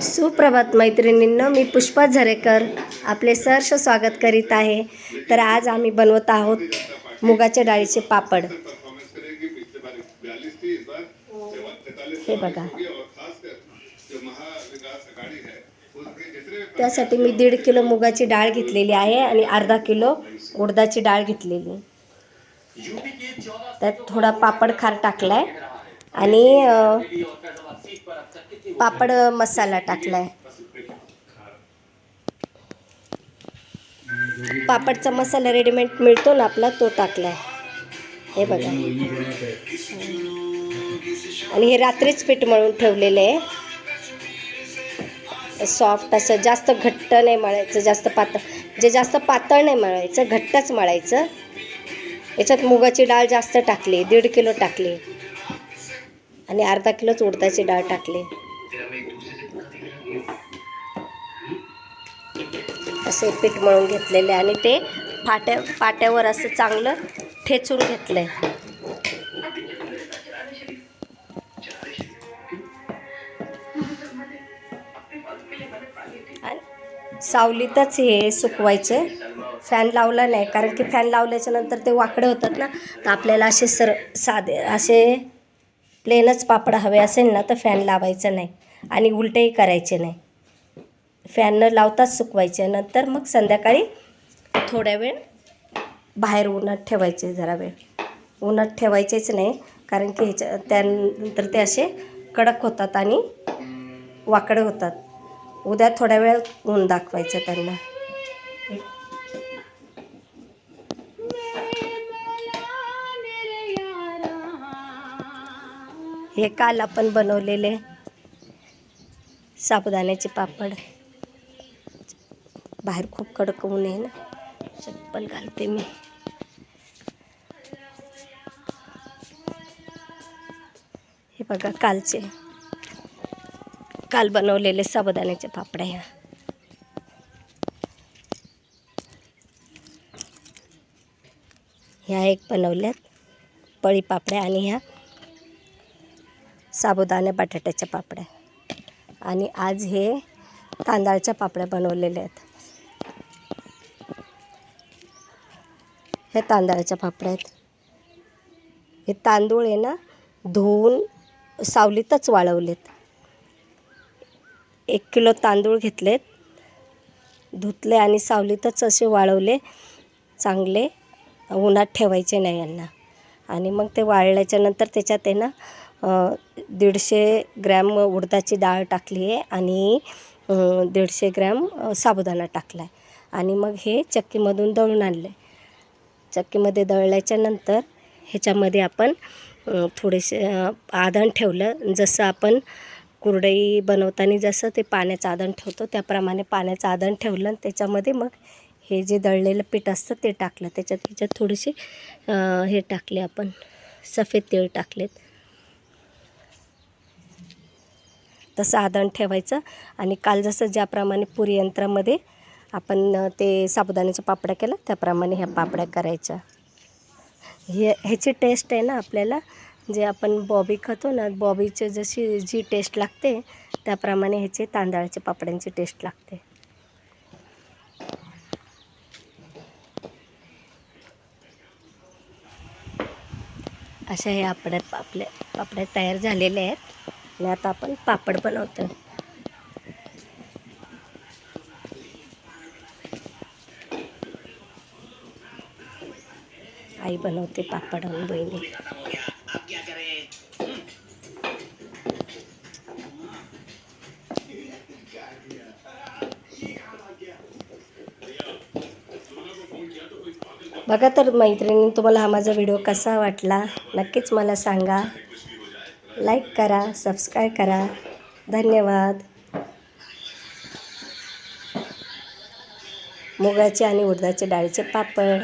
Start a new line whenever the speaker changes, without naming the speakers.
सुप्रभात मैत्रिणींनो मी पुष्पा झरेकर आपले सहर्ष स्वागत करीत आहे. तर आज आम्ही बनवत आहोत मुगाच्या डाळीचे पापड. हे बघा. त्यासाठी मी दीड किलो मुगाची डाळ घेतलेली आहे आणि अर्धा किलो उडदाची डाळ घेतलेली. त्यात थोडा पापड खार टाकला आहे आणि पापड मसाला टाकलाय. पापडचा मसाला रेडीमेड मिळतो ना आपला तो टाकलाय. हे बघा. आणि हे रात्रीच पीठ मळून ठेवलेलं आहे. सॉफ्ट असं जास्त घट्ट नाही मळायचं जास्त पातळ. जे जास्त पातळ नाही मळायचं घट्टच मळायचं. याच्यात मुगाची डाळ जास्त टाकली दीड किलो टाकली. आणि अर्धा किलोच उडदाची डाळ टाकली. असे पीठ मळून घेतलेले आणि ते फाट्या पाट्यावर असं चांगलं ठेचून घेतलंय. आणि सावलीतच हे सुकवायचे. फॅन लावला नाही कारण की फॅन लावल्याच्या नंतर ते वाकडे होतात ना तर आपल्याला असे सर साधे असे प्लेनच पापड हवे असेल ना तर फॅन लावायचं नाही. आणि उलटेही करायचे नाही. फॅन न लावताच सुकवायचे. नंतर मग संध्याकाळी थोड्या वेळ बाहेर उन्हात ठेवायचे जरा वेळ. उन्हात ठेवायचेच नाही कारण की ह्याच्या त्यानंतर ते असे कडक होतात आणि वाकडे होतात. उद्या थोड्या वेळ ऊन दाखवायचं त्यांना. हे काल आपण बनवलेले साबुदाण्याचे पापड. बाहेर खूप कडक ऊन आहे ना चप्पल घालते मी. हे बघा कालचे काल बनवलेले साबुदाण्याचे पापड ह्या ह्या एक बनवल्यात पळी पापड्या आणि ह्या साबुदाणे बटाट्याच्या पापड्या. आणि आज हे तांदळाच्या पापड्या बनवलेल्या आहेत. हे तांदळाच्या पापड्या आहेत. हे तांदूळ आहे ना धुवून सावलीतच वाळवलेत. एक किलो तांदूळ घेतलेत. धुतले आणि सावलीतच असे वाळवले. चांगले उन्हात ठेवायचे नाही यांना. आणि मग ते वाळल्याच्यानंतर त्याच्यात आहे ना दीडशे ग्रॅम उडदाची डाळ टाकली आहे आणि दीडशे ग्रॅम साबुदाणा टाकला आहे आणि मग हे चक्कीमधून दळून आणलं आहे चक्कीमध्ये दळल्याच्या नंतर ह्याच्यामध्ये आपण थोडेसे आदण आधण ठेवलं. जसं आपण कुरडई बनवताना जसं ते पाण्याचं आधण ठेवतो त्याप्रमाणे पाण्याचं आधण ठेवलं आणि त्याच्यामध्ये मग हे जे दळलेलं पीठ असतं ते टाकलं. त्याच्यात त्याच्यात थोडेसे हे टाकले आपण सफेद तीळ टाकलेत. तसं आदण ठेवायचं. आणि काल जसं ज्याप्रमाणे पुरी यंत्रामध्ये आपण ते साबुदाण्याच्या पापड्या केल्या त्याप्रमाणे ह्या पापड्या करायच्या. हे ह्याची टेस्ट आहे ना आपल्याला जे आपण बॉबी खातो ना बॉबीचे जशी जी टेस्ट लागते त्याप्रमाणे ह्याचे तांदळाच्या पापड्यांची टेस्ट लागते. अशा हे आपड्या पापल्या पापड्या तयार झालेल्या आहेत. आणि आता आपण पापड बनवतो आई बनवते पापड आणि बहिणी. बघा तर मैत्रिणी तुम्हाला हा माझा व्हिडिओ कसा वाटला? नक्कीच मला सांगा. लाईक करा सबस्क्राईब करा. धन्यवाद. मुगाचे आणि उडदाचे डाळीचे पापड.